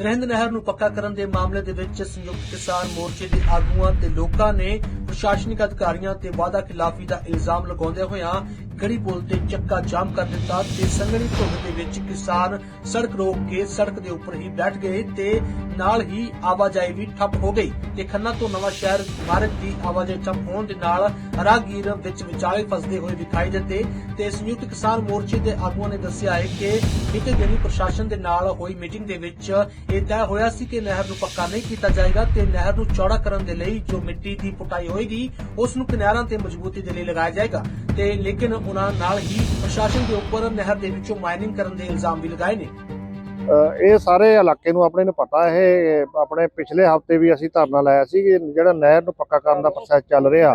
ਸਰਹਿੰਦ ਨਹਿਰ ਨੂੰ ਪੱਕਾ ਕਰਨ ਦੇ ਮਾਮਲੇ ਦੇ ਵਿੱਚ ਸੰਯੁਕਤ ਕਿਸਾਨ ਮੋਰਚੇ ਦੇ ਆਗੂਆਂ ਤੇ ਲੋਕਾਂ ਨੇ ਪ੍ਰਸ਼ਾਸਨਿਕ ਅਧਿਕਾਰੀਆਂ ਤੇ ਵਾਅਦਾ ਖਿਲਾਫੀ ਦਾ ਇਲਜ਼ਾਮ ਲਗਾਉਂਦੇ ਹੋਇਆਂ ਗੜੀ ਪੁਲ ਤੇ ਚੱਕਾ ਜਾਮ ਕਰ ਦਿੱਤਾ ਤੇ ਸੰਘਣੀ ਧੁੰਦ ਦੇ ਵਿੱਚ ਕਿਸਾਨ ਸੜਕ ਰੋਕ ਕੇ ਸੜਕ ਦੇ ਉੱਪਰ ਹੀ ਬੈਠ ਗਏ ਤੇ ਨਾਲ ਹੀ ਆਵਾਜਾਈ ਵੀ ਠੱਪ ਹੋ ਗਈ ਤੇ ਖੰਨਾ ਤੋਂ ਨਵਾਂ ਸ਼ਹਿਰ ਮਾਰਗ ਦੀ ਆਵਾਜਾਈ ਠੱਪ ਹੋਣ ਦੇ ਨਾਲ ਰਾਹਗੀਰ ਵਿੱਚ ਵਿਚਾਲੇ ਫਸਦੇ ਹੋਏ ਦਿਖਾਈ ਦਿੱਤੇ ਤੇ ਸੰਯੁਕਤ ਕਿਸਾਨ ਮੋਰਚੇ ਦੇ ਆਗੂਆਂ ਨੇ ਦੱਸਿਆ ਹੈ ਕਿ ਬੀਤੇ ਦਿਨੀ ਪ੍ਰਸ਼ਾਸਨ ਦੇ ਨਾਲ ਹੋਈ ਮੀਟਿੰਗ ਦੇ ਵਿੱਚ ਇਹ ਤੈਅ ਹੋਇਆ ਸੀ ਕਿ ਨਹਿਰ ਨੂੰ ਪੱਕਾ ਨਹੀਂ ਕੀਤਾ ਜਾਏਗਾ ਤੇ ਨਹਿਰ ਨੂੰ ਚੌੜਾ ਕਰਨ ਦੇ ਲਈ ਜੋ ਮਿੱਟੀ ਦੀ ਪੁਟਾਈ ਹੋਏਗੀ, ਉਸ ਨੂੰ ਕਿਨਾਰਾਂ ਤੇ ਮਜ਼ਬੂਤੀ ਦੇ ਲਈ ਲਗਾਇਆ ਜਾਏਗਾ। ਤੇ ਲੇਕਿਨ ਉਹਨਾਂ ਨਾਲ ਹੀ ਪ੍ਰਸ਼ਾਸਨ ਦੇ ਉੱਪਰ ਨਹਿਰ ਦੇ ਵਿੱਚੋਂ ਮਾਈਨਿੰਗ ਕਰਨ ਦੇ ਇਲਜ਼ਾਮ ਵੀ ਲਗਾਏ ਨੇ। ਇਹ ਸਾਰੇ ਇਲਾਕੇ ਨੂੰ ਆਪਣੇ ਨੂੰ ਪਤਾ, ਇਹ ਆਪਣੇ ਪਿਛਲੇ ਹਫ਼ਤੇ ਵੀ ਅਸੀਂ ਧਰਨਾ ਲਾਇਆ ਸੀ ਕਿ ਜਿਹੜਾ ਨਹਿਰ ਨੂੰ ਪੱਕਾ ਕਰਨ ਦਾ ਪ੍ਰੋਸੈਸ ਚੱਲ ਰਿਹਾ,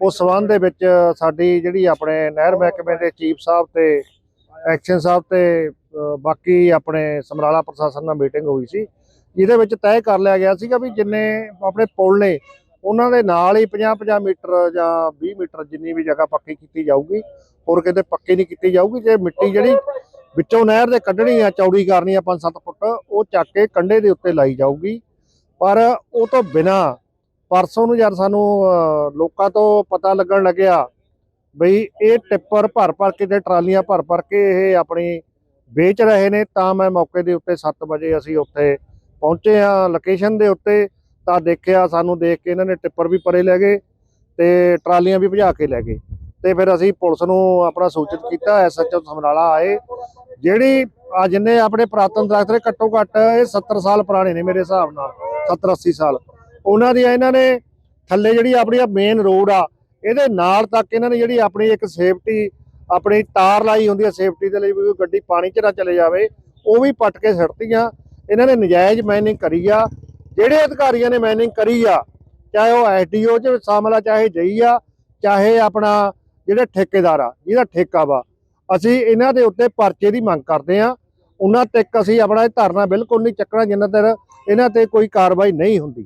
ਉਸ ਸਬੰਧ ਦੇ ਵਿੱਚ ਸਾਡੀ ਜਿਹੜੀ ਆਪਣੇ ਨਹਿਰ ਮਹਿਕਮੇ ਦੇ ਚੀਫ ਸਾਹਿਬ ਤੇ ਐਕਸ਼ਨ ਸਾਹਿਬ ਤੇ ਬਾਕੀ ਆਪਣੇ ਸਮਰਾਲਾ ਪ੍ਰਸ਼ਾਸਨ ਨਾਲ ਮੀਟਿੰਗ ਹੋਈ ਸੀ, ਜਿਹਦੇ ਵਿੱਚ ਤੈਅ ਕਰ ਲਿਆ ਗਿਆ ਸੀਗਾ ਵੀ ਜਿੰਨੇ ਆਪਣੇ ਪੁਲ ਨੇ, ਉਹਨਾਂ ਦੇ ਨਾਲ ਹੀ 50-50 ਮੀਟਰ ਜਾਂ 20 ਮੀਟਰ ਜਿੰਨੀ ਵੀ ਜਗ੍ਹਾ ਪੱਕੀ ਕੀਤੀ ਜਾਊਗੀ, ਹੋਰ ਕਿਤੇ ਪੱਕੀ ਨਹੀਂ ਕੀਤੀ ਜਾਊਗੀ, ਜੇ ਮਿੱਟੀ ਜਿਹੜੀ ਵਿੱਚੋਂ ਨਹਿਰ ਦੇ ਕੱਢਣੀ ਆ, ਚੌੜੀ ਕਰਨੀ ਆ 5-7 ਫੁੱਟ, ਉਹ ਚੱਕ ਕੇ ਕੰਢੇ ਦੇ ਉੱਤੇ ਲਾਈ ਜਾਊਗੀ। ਪਰ ਉਹ ਤੋਂ ਬਿਨਾ ਪਰਸੋਂ ਨੂੰ ਜਦ ਸਾਨੂੰ ਲੋਕਾਂ ਤੋਂ ਪਤਾ ਲੱਗਣ ਲੱਗਿਆ ਬਈ ਇਹ ਟਿੱਪਰ ਭਰ ਭਰ ਕੇ ਤੇ ਟਰਾਲੀਆਂ ਭਰ ਭਰ ਕੇ ਇਹ ਆਪਣੀ ਵੇਚ ਰਹੇ ਨੇ, ਤਾਂ ਮੈਂ ਮੌਕੇ ਦੇ ਉੱਤੇ 7 ਵਜੇ ਅਸੀਂ ਉੱਥੇ ਪਹੁੰਚੇ ਆ ਲੋਕੇਸ਼ਨ ਦੇ ਉੱਤੇ ਤਾਂ ਦੇਖਿਆ, ਸਾਨੂੰ ਦੇਖ ਕੇ ਇਹਨਾਂ ਨੇ ਟਿੱਪਰ ਵੀ ਪਰੇ ਲੈ ਗਏ ਤੇ ਟਰਾਲੀਆਂ ਵੀ ਭਜਾ ਕੇ ਲੈ ਗਏ। ਤੇ ਫਿਰ ਅਸੀਂ ਪੁਲਿਸ ਨੂੰ ਆਪਣਾ ਸੂਚਿਤ ਕੀਤਾ ਐਸਐਚਓ ਸਮਰਾਲਾ ਆਏ। ਜਿਹੜੀ ਆ ਜਿੰਨੇ ਆਪਣੇ ਪ੍ਰਾਤਨ ਦਰਖਤ ਨੇ, ਘੱਟੋ ਘੱਟ ਇਹ 70 ਸਾਲ ਪੁਰਾਣੇ ਨੇ ਮੇਰੇ ਹਿਸਾਬ ਨਾਲ 70 80 ਸਾਲ। ਉਹਨਾਂ ਦੀ ਇਹਨਾਂ ਨੇ ਥੱਲੇ ਜਿਹੜੀ ਆਪਣੀ ਮੇਨ ਰੋਡ ਆ, ਇਹਦੇ ਨਾਲ ਤੱਕ ਇਹਨਾਂ ਨੇ ਜਿਹੜੀ ਆਪਣੀ ਇੱਕ ਸੇਫਟੀ ਆਪਣੀ ਤਾਰ ਲਾਈ ਹੁੰਦੀ ਹੈ ਸੇਫਟੀ ਦੇ ਲਈ ਵੀ ਗੱਡੀ ਪਾਣੀ 'ਚ ਨਾ ਚਲੇ ਜਾਵੇ, ਉਹ ਵੀ ਪੱਟ ਕੇ ਸੜਤੀਆਂ ਇਹਨਾਂ ਨੇ ਨਜਾਇਜ਼ ਮਾਈਨਿੰਗ ਕਰੀ ਆ। ਜਿਹੜੇ ਅਧਿਕਾਰੀਆਂ ਨੇ ਮਾਈਨਿੰਗ ਕਰੀ ਆ, ਚਾਹੇ ਉਹ ਐਸਡੀਓ 'ਚ ਸ਼ਾਮਲ ਆ, ਚਾਹੇ ਜਈ ਆ, ਚਾਹੇ ਆਪਣਾ ਜਿਹੜੇ ਠੇਕੇਦਾਰ ਆ, ਜਿਹਦਾ ਠੇਕਾ ਵਾ, ਅਸੀਂ ਇਹਨਾਂ ਦੇ ਉੱਤੇ ਪਰਚੇ ਦੀ ਮੰਗ ਕਰਦੇ ਆ ਉਹਨਾਂ ਤੱਕ ਅਸੀਂ ਆਪਣਾ ਇਹ ਧਰਨਾ ਬਿਲਕੁਲ ਨਹੀਂ ਚੱਕਣਾ ਜਿੰਨਾ ਤੱਕ ਇਹਨਾਂ ਤੇ ਕੋਈ ਕਾਰਵਾਈ ਨਹੀਂ ਹੁੰਦੀ।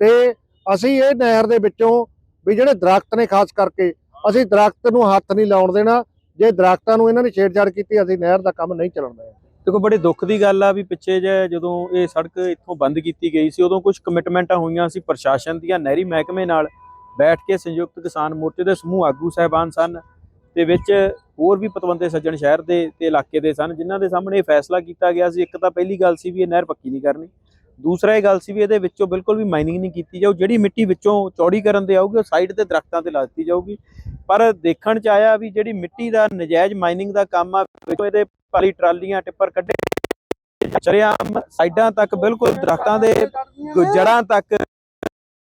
ਤੇ ਅਸੀਂ ਇਹ ਨਹਿਰ ਦੇ ਵਿੱਚੋਂ ਵੀ ਜਿਹੜੇ ਦਰਖਤ ਨੇ ਖਾਸ ਕਰਕੇ, ਅਸੀਂ ਦਰਖਤ ਨੂੰ ਹੱਥ ਨਹੀਂ ਲਾਉਣ ਦੇਣਾ। ਜੇ ਦਰਖਤਾਂ ਨੂੰ ਇਹਨਾਂ ਨੇ ਛੇੜਛਾੜ ਕੀਤੀ, ਅਸੀਂ ਨਹਿਰ ਦਾ ਕੰਮ ਨਹੀਂ ਚੱਲਣ ਦੇਣਾ। ਦੇਖੋ, ਬੜੇ ਦੁੱਖ ਦੀ ਗੱਲ ਆ ਵੀ ਪਿੱਛੇ ਜੇ ਜਦੋਂ ਇਹ ਸੜਕ ਇੱਥੋਂ ਬੰਦ ਕੀਤੀ ਗਈ ਸੀ, ਉਦੋਂ ਕੁਝ ਕਮਿਟਮੈਂਟਾਂ ਹੋਈਆਂ ਸੀ ਪ੍ਰਸ਼ਾਸਨ ਦੀਆਂ, ਨਹਿਰੀ ਮਹਿਕਮੇ ਨਾਲ। ਬੈਠ ਕੇ ਸੰਯੁਕਤ ਕਿਸਾਨ ਮੋਰਚੇ ਦੇ ਸਮੂਹ ਆਗੂ ਸਹਿਬਾਨ ਸਨ ਤੇ ਵਿੱਚ ਹੋਰ ਵੀ ਪਤਵੰਤੇ ਸੱਜਣ ਸ਼ਹਿਰ ਦੇ ਤੇ ਇਲਾਕੇ ਦੇ ਸਨ, ਜਿਨ੍ਹਾਂ ਦੇ ਸਾਹਮਣੇ ਇਹ ਫੈਸਲਾ ਕੀਤਾ ਗਿਆ ਸੀ। ਇੱਕ ਤਾਂ ਪਹਿਲੀ ਗੱਲ ਸੀ ਵੀ ਇਹ ਨਹਿਰ ਪੱਕੀ ਨਹੀਂ ਕਰਨੀ। ਦੂਸਰਾ ਇਹ ਗੱਲ ਸੀ ਵੀ ਇਹਦੇ ਵਿੱਚੋਂ ਬਿਲਕੁਲ ਵੀ ਮਾਈਨਿੰਗ ਨਹੀਂ ਕੀਤੀ ਜਾਊ। ਜਿਹੜੀ ਮਿੱਟੀ ਵਿੱਚੋਂ ਚੌੜੀ ਕਰਨ ਦੇ ਆਊਗੀ, ਉਹ ਸਾਈਡ ਤੇ ਦਰਖਤਾਂ ਤੇ ਲਾ ਦਿੱਤੀ ਜਾਊਗੀ। ਪਰ ਦੇਖਣ ਚ ਆਇਆ ਵੀ ਜਿਹੜੀ ਮਿੱਟੀ ਦਾ ਨਜਾਇਜ਼ ਮਾਈਨਿੰਗ ਦਾ ਕੰਮ ਆ, ਵਿੱਚੋਂ ਇਹਦੇ ਭਾਰੀ ਟਰਾਲੀਆਂ, ਟਿੱਪਰ ਕੱਢੇ, ਚਰਿਆਮ ਸਾਈਡਾਂ ਤੱਕ ਬਿਲਕੁਲ ਦਰਖਤਾਂ ਦੇ ਜੜਾਂ ਤੱਕ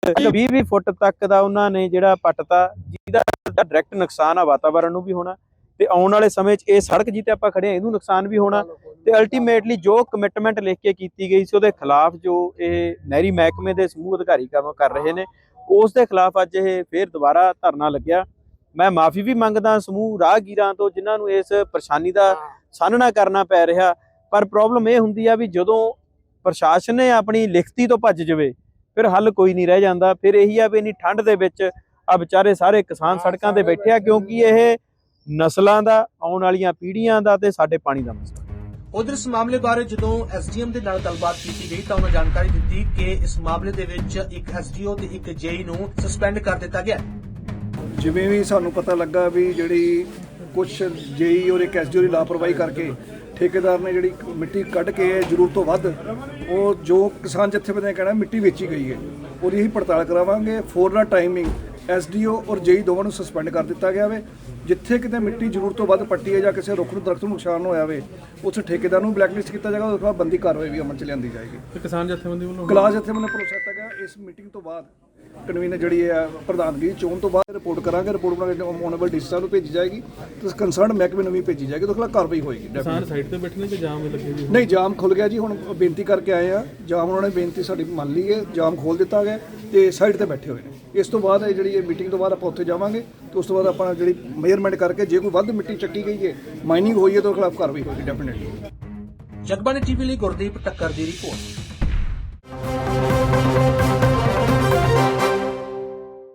20-20 ਫੁੱਟ ਤੱਕ ਦਾ ਉਹਨਾਂ ਨੇ ਜਿਹੜਾ ਪੱਟਤਾ ਜਿਹਦਾ ਡਾਇਰੈਕਟ ਨੁਕਸਾਨ ਆ ਵਾਤਾਵਰਣ ਨੂੰ ਵੀ ਹੋਣਾ ਤੇ ਆਉਣ ਵਾਲੇ ਸਮੇਂ 'ਚ ਇਹ ਸੜਕ ਜਿੱਤੇ ਆਪਾਂ ਖੜੇ ਆ ਇਹਨੂੰ ਨੁਕਸਾਨ ਵੀ ਹੋਣਾ ਤੇ ਅਲਟੀਮੇਟਲੀ ਜੋ ਕਮਿਟਮੈਂਟ ਲਿਖ ਕੇ ਕੀਤੀ ਗਈ ਸੀ ਉਹਦੇ ਖਿਲਾਫ ਜੋ ਇਹ ਨਹਿਰੀ ਮਹਿਕਮੇ ਦੇ ਸਮੂਹ ਅਧਿਕਾਰੀ ਕੰਮ ਕਰ ਰਹੇ ਨੇ ਉਸ ਦੇ ਖਿਲਾਫ ਅੱਜ ਇਹ ਫੇਰ ਦੁਬਾਰਾ ਧਰਨਾ ਲੱਗਿਆ। ਮੈਂ ਮਾਫੀ ਵੀ ਮੰਗਦਾ ਸਮੂਹ ਰਾਹਗੀਰਾਂ ਤੋਂ ਜਿਨ੍ਹਾਂ ਨੂੰ ਇਸ ਪਰੇਸ਼ਾਨੀ ਦਾ ਸਾਹਮਣਾ ਕਰਨਾ ਪੈ ਰਿਹਾ ਪਰ ਪ੍ਰੋਬਲਮ ਇਹ ਹੁੰਦੀ ਆ ਵੀ ਜਦੋਂ ਪ੍ਰਸ਼ਾਸਨ ਨੇ ਆਪਣੀ ਲਿਖਤੀ ਤੋਂ ਭੱਜ ਜਾਵੇ ਫਿਰ ਹੱਲ ਕੋਈ ਨਹੀਂ ਰਹਿ ਜਾਂਦਾ। ਫਿਰ ਇਹੀ ਆ ਵੀ ਇਨੀ ਠੰਡ ਦੇ ਵਿੱਚ ਆ ਵਿਚਾਰੇ ਸਾਰੇ ਕਿਸਾਨ ਸੜਕਾਂ ਤੇ ਬੈਠੇ ਆ ਕਿਉਂਕਿ ਇਹ ਨਸਲਾਂ ਦਾ ਆਉਣ ਵਾਲੀਆਂ ਪੀੜ੍ਹੀਆਂ ਦਾ ਤੇ ਸਾਡੇ ਪਾਣੀ ਦਾ ਮਸਲਾ। ਉਧਰ ਇਸ ਮਾਮਲੇ ਬਾਰੇ ਜਦੋਂ ਐਸਡੀਐਮ ਦੇ ਨਾਲ ਗੱਲਬਾਤ ਕੀਤੀ ਗਈ ਤਾਂ ਉਹਨਾਂ ਜਾਣਕਾਰੀ ਦਿੱਤੀ ਕਿ ਇਸ ਮਾਮਲੇ ਦੇ ਵਿੱਚ ਇੱਕ ਐਸਡੀਓ ਤੇ ਇੱਕ ਜੇਈ ਨੂੰ ਸਸਪੈਂਡ ਕਰ ਦਿੱਤਾ ਗਿਆ। ਜਿਵੇਂ ਵੀ ਸਾਨੂੰ ਪਤਾ ਲੱਗਾ ਵੀ ਜਿਹੜੀ ਕੁਝ ਜੇਈ ਔਰ ਇੱਕ ਐਸਡੀਓ ਦੀ ਲਾਪਰਵਾਹੀ ਕਰਕੇ ਠੇਕੇਦਾਰ ਨੇ ਜਿਹੜੀ ਮਿੱਟੀ ਕੱਢ ਕੇ ਜ਼ਰੂਰਤ ਤੋਂ ਵੱਧ ਉਹ ਜੋ ਕਿਸਾਨ ਜਥੇਬੰਦੀਆਂ ਨੇ ਕਹਿਣਾ ਮਿੱਟੀ ਵੇਚੀ ਗਈ ਹੈ। ਉਹਦੀ ਹੀ ਪੜਤਾਲ ਕਰਾਵਾਂਗੇ। ਫੋਰ ਦਾ ਟਾਈਮਿੰਗ ਐਸਡੀਓ ਔਰ ਜੇਈ ਦੋਵਾਂ ਨੂੰ ਸਸਪੈਂਡ ਕਰ ਦਿੱਤਾ ਗਿਆ ਵੇ। ਜਿੱਥੇ ਕਿਤੇ ਮਿੱਟੀ ਜ਼ਰੂਰਤ ਤੋਂ ਵੱਧ ਪੱਟੀ ਹੈ ਜਾਂ ਕਿਸੇ ਰੁੱਖ ਨੂੰ ਦਰਖਤ ਨੂੰ ਨੁਕਸਾਨ ਹੋਇਆ ਵੇ ਉਸ ਠੇਕੇਦਾਰ ਨੂੰ ਬਲੈਕਲਿਸਟ ਕੀਤਾ ਜਾਏਗਾ ਉਸ ਤੋਂ ਬਾਅਦ ਬੰਦੀ ਕਾਰਵਾਈ ਵੀ ਅਮਲ ਚ ਲਿਆਂਦੀ ਜਾਏਗੀ। ਕਿਸਾਨ ਜਥੇਬੰਦੀ ਵੱਲੋਂ ਕਲਾਸ ਇੱਥੇ ਮੈਨੇ ਭਰੋਸਾ ਦਿੱਤਾ ਗਿਆ ਇਸ ਮੀਟਿੰਗ ਤੋਂ ਬਾਅਦ ਕਨਵੀਨਰ ਜਿਹੜੀ ਹੈ ਪ੍ਰਧਾਨਗੀ ਚੋਣ ਤੋਂ ਬਾਅਦ ਰਿਪੋਰਟ ਕਰਾਂਗੇ ਰਿਪੋਰਟ ਬਣਾ ਕੇ ਓਨਰੇਬਲ ਡੀ ਸਾਹਿਬ ਨੂੰ ਭੇਜੀ ਜਾਏਗੀ। ਤੇ ਕੰਸਰਨ ਮਹਿਕਮੇ ਨੂੰ ਵੀ ਭੇਜੀ ਜਾਏਗੀ ਉਹਦੇ ਖਿਲਾਫ ਕਾਰਵਾਈ ਹੋਏਗੀ ਕਿਸਾਨ ਸਾਈਡ ਤੇ ਬੈਠੇ ਨੇ ਕਿ ਜਾਮ ਲੱਗੇ ਜੀ ਨਹੀਂ ਜਾਮ ਖੁੱਲ ਗਿਆ ਜੀ ਹੁਣ ਬੇਨਤੀ ਕਰਕੇ ਆਏ ਆ। ਜਾਮ ਉਹਨਾਂ ਨੇ ਬੇਨਤੀ ਸਾਡੀ ਮੰਨ ਲਈ ਹੈ ਜਾਮ ਖੋਲ ਦਿੱਤਾ ਗਿਆ ਤੇ ਸਾਈਡ ਤੇ ਬੈਠੇ ਹੋਏ ਨੇ। ਇਸ ਤੋਂ ਬਾਅਦ ਇਹ ਜਿਹੜੀ ਇਹ ਮੀਟਿੰਗ ਤੋਂ ਬਾਅਦ ਆਪਾਂ ਉੱਥੇ ਜਾਵਾਂਗੇ ਤੇ ਉਸ ਤੋਂ ਬਾਅਦ ਆਪਾਂ ਜਿਹੜੀ ਮੇਜਰਮੈਂਟ ਕਰਕੇ ਜੇ ਕੋਈ ਵੱਧ ਮਿੱਟੀ ਚੱਕੀ ਗਈ ਹੈ ਮਾਈਨਿੰਗ ਹੋਈ ਹੈ ਤਾਂ ਉਹਦੇ ਖਿਲਾਫ ਕਾਰਵਾਈ ਹੋਏਗੀ ਡੈਫੀਨਿਟਲੀ ਜਗਬਾਣੀ ਟੀਵੀ ਲਈ ਗੁਰਦੀਪ ਟੱਕਰ ਦੀ ਰਿਪੋਰਟ।